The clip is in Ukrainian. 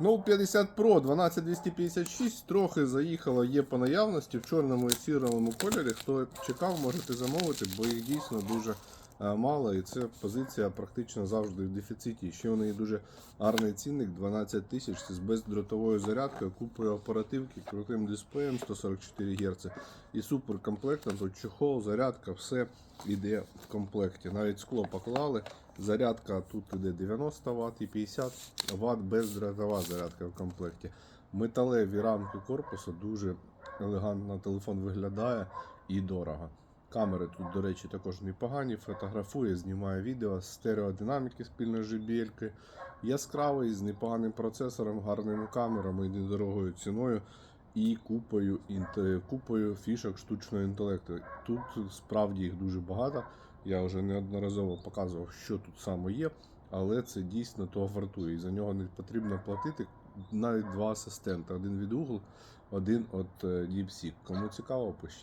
Ну, 50 Pro 12256 трохи заїхало, є по наявності в чорному і сірому кольорі. Хто чекав, можете замовити, бо їх дійсно дуже мало, і це позиція практично завжди в дефіциті. Ще у неї дуже гарний цінник 12 тисяч з бездротовою зарядкою, купою оперативки, крутим дисплеєм 144 Гц і суперкомплектом. Тут чохол, зарядка, все йде в комплекті. Навіть скло поклали. Зарядка тут іде 90 Вт і 50 Вт бездротова зарядка в комплекті. Металеві рамки корпусу дуже елегантно телефон виглядає і дорого. Камери тут, до речі, також непогані. Фотографує, знімає відео, з стереодинаміки спільно з JBL. Яскравий, з непоганим процесором, гарними камерами і недорогою ціною. І купою, купою фішок штучного інтелекту. Тут справді їх дуже багато. Я вже неодноразово показував, що тут саме є, але це дійсно того вартує. І за нього не потрібно платити навіть два асистента: один від Google, один від е, DeepSeek. Кому цікаво, пишіть.